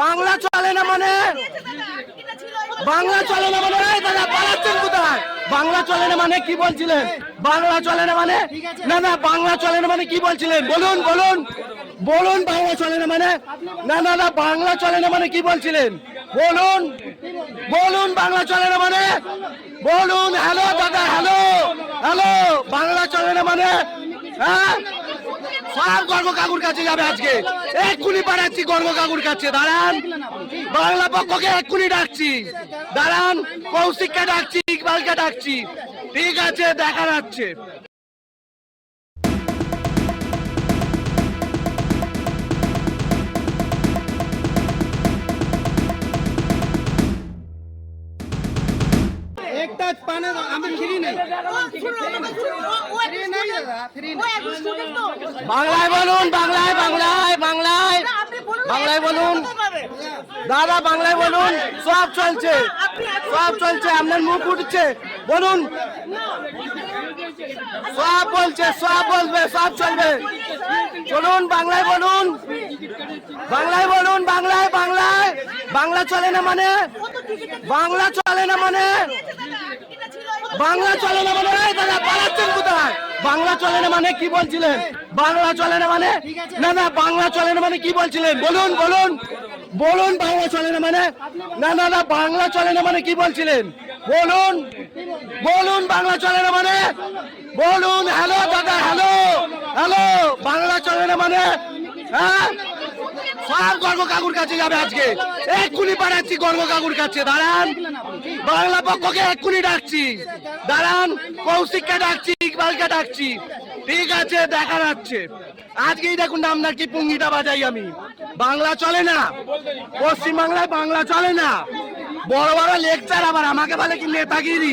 বাংলা চলে না মানে? বাংলা চলে না মানে? দাদা, পালাচ্ছেন কোথায়? বাংলা চলে না মানে কি বলছিলেন? বাংলা চলে না মানে? না না, বাংলা চলে না মানে কি বলছিলেন? বলুন বলুন। বলুন, বাংলা চলে না মানে? না না না, বাংলা চলে না মানে কি বলছিলেন? বলুন। বলুন, বাংলা চলে না মানে? বলুন, হ্যালো, দাদা, হ্যালো। হ্যালো, বাংলা চলে না মানে? হ্যাঁ? সব গর্ব কাকুর কাছে যাবে আজকে? এক্ষুনি পাঠাচ্ছি গর্ব কাকুর কাছে। দাঁড়ান। বাংলা পক্ষকে এক্ষুনি ডাকছি। দাঁড়ান, কৌশিককে ডাকছি, ইকবালকে ডাকছি। ঠিক আছে, দেখা যাচ্ছে। বাংলায় বলুন, বাংলায় বাংলায় বাংলায়। বাংলায় বলুন। দাদা, বাংলায় বলুন। সব চলছে। সব চলছে। আপনার মুখ উঠছে। বলুন। সব বলছে, সব বলবে, সব চলবে। চলুন বাংলায় বলুন। বাংলায় বলুন, বাংলায় বাংলায়। বাংলা চলে না মানে? বাংলা চলে না মানে? বাংলা চলে না মানে দাদা, পালাচ্ছেন কোথায়? বাংলা চলে না মানে কি বলছিলেন? বাংলা চলে না মানে? না না, বাংলা চলে না মানে কি বলছিলেন? বলুন বলুন। বলুন, বাংলা চলে না মানে? না না না, বাংলা চলে না মানে কি বলছিলেন? বলুন। বলুন, বাংলা চলে না মানে? বলুন, হ্যালো, দাদা, হ্যালো। হ্যালো, বাংলা চলে না মানে? হ্যাঁ? সব গর্ব কাকুর কাছে যাবে আজকে। এক্ষুনি পাঠাচ্ছি গর্ব কাকুর কাছে। দাঁড়ান। বাংলা পক্ষকে এক্ষুনি ডাকছি। দাঁড়ান, কৌশিককে ডাকছি, ইকবালকে ডাকছি। ঠিক আছে, দেখা যাচ্ছে। আজকেই দেখুন আপনার কি পুঙ্গিটা বাজাই আমি। বাংলা চলে না। পশ্চিম বাংলায় বাংলা চলে না। বড় বড় লেকচার আবার আমাকে বলে কি নেতাগিরি।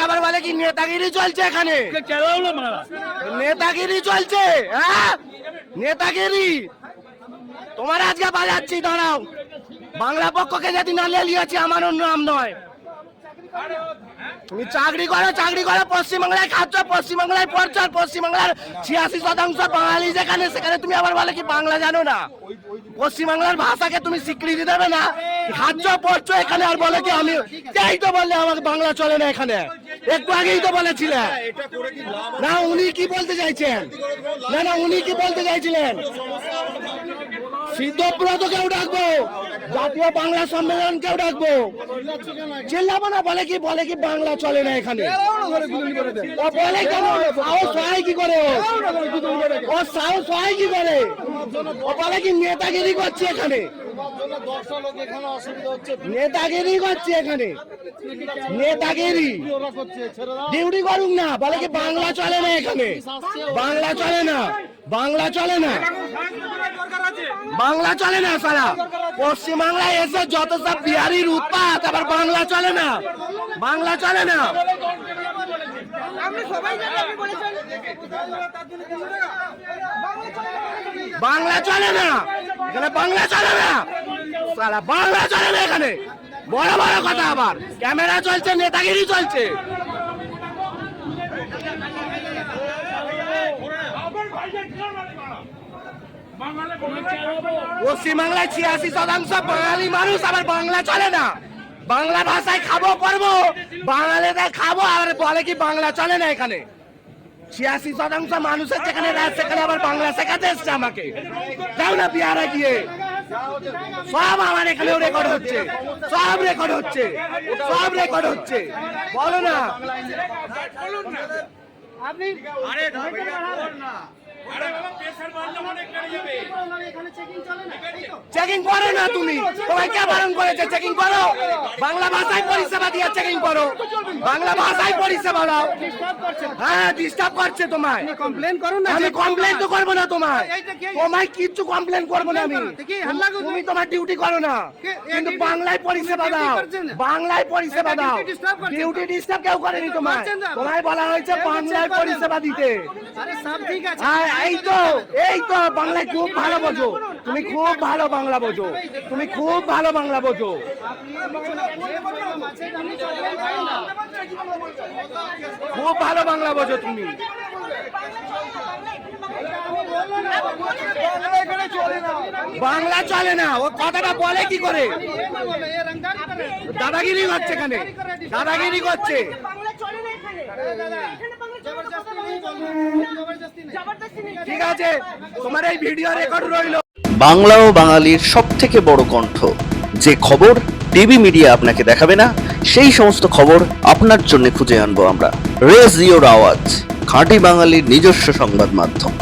আবার বলে কি নেতাগিরি চলছে এখানে? নেতাগিরি চলছে হ্যাঁ? নেতাগিরি। তোমার আজকে বাজাচ্ছি দাঁড়াও। বাংলা পক্ষকে যদি না লেলিয়েছি আমার নাম নয়। তুমি চাকরি করো চাকরি করো পশ্চিমবাংলায় খাচ্ছ পশ্চিমবাংলায় পড়ছো পশ্চিমবাংলার ছিয়াশি শতাংশ বাঙালি যেখানে সেখানে তুমি আবার বলে কি বাংলা জানো না? পশ্চিমবাংলার ভাষাকে তুমি স্বীকৃতি দেবে না? খাচ্ছ পড়ছো এখানে আর বলে কি আমি এই তো বললে আমাকে বাংলা চলে না এখানে। একটু আগেই তো বলেছিলেন। না উনি কি বলতে চাইছেন? না না উনি কি বলতে চাইছিলেন? সিদ্ধব্রত কেউ ডাকবো। জাতীয় বাংলা সম্মেলন কেউ ডাকবো। চিল্লাবো না, বলে কি বলে কি বাংলা চলে না এখানে? বলে কেন? কি করে ও? সাহস কি করে? ও বলে কি নেতাগিরি করছে এখানে? নেতাগিরি করছে এখানে। নেতাগিরি। ডিউটি করুক না, বলে কি বাংলা চলে না এখানে? বাংলা চলে না, বাংলা চলে না। বাংলা চলে না সারা পশ্চিম বাংলায় এসে যত সব বিহারির উৎপাত, আবার বাংলা চলে না। বাংলা চলে না। বাংলা চলে না। এখানে বাংলা চলে না। সারা বাংলা চলে না এখানে। বড় বড় কথা আবার। ক্যামেরা চলছে, নেতাগিরি চলছে বাংলা বলতে পশ্চিমবাংলায় ছিয়াশি শতাংশ বাঙালি মানুষ, আবার বাংলা চলে না। বাংলা ভাষায় খাব, করব। বাঙালিদের খাব আর বলে কি বাংলা চলে না এখানে? ছিয়াশি শতাংশ মানুষের যেখানে রাজ, সেখানে আবার বাংলা শেখাতে এসছে আমাকে। যাও না বিহারে গিয়ে। সব আমার এখানেও রেকর্ড হচ্ছে। সব রেকর্ড হচ্ছে। সব রেকর্ড হচ্ছে। বলো না। আপনি আরে আরে বাবা প্রেসার বাড়লে অনেক বেড়ে যাবে এখানে চেকিং করো না তুমি। তোমায় কে বারণ করেছে চেকিং করো। বাংলা ভাষায় পরিষেবা দিয়ে চেকিং করো। বাংলা ভাষায় পরিষেবা দাও। হ্যাঁ ডিস্টার্ব করছে তোমায়। কমপ্লেন করুন না আমি কমপ্লেন তো করব না তোমায়। তোমায় কিচ্ছু কমপ্লেন করব না আমি। করো? তুমি তোমার ডিউটি করো না। কিন্তু বাংলায় পরিষেবা দাও। বাংলায় পরিষেবা দাও। ডিউটি ডিস্টার্ব কেউ করেনি তোমায়। তোমায় বলা হয়েছে বাংলায় পরিষেবা দিতে। হ্যাঁ এই তো এই তো বাংলায় খুব ভালো বোঝো। তুমি খুব ভালো বাংলা বোঝো। তুমি খুব ভালো বাংলা বোঝো। খুব ভালো বাংলা বোঝো তুমি। বাংলা চলে না। ও কথাটা বলে কি করে? দাদাগিরি করছে এখানে। দাদাগিরি করছে। বাংলা চলে না এখানে। এখানে বাংলা চলে না, কথা বলা জবরদস্তি নেই। জবরদস্তি নেই ঠিক আছে, তোমার এই ভিডিও রেকর্ড রইল। বাংলা ও বাঙালির সবথেকে বড় কণ্ঠ। যে খবর টিভি মিডিয়া আপনাকে দেখাবে না, সেই সমস্ত খবর আপনার জন্য খুঁজে আনব আমরা। রেজ ইওর আওয়াজ, খাঁটি বাঙালির নিজস্ব সংবাদ মাধ্যম।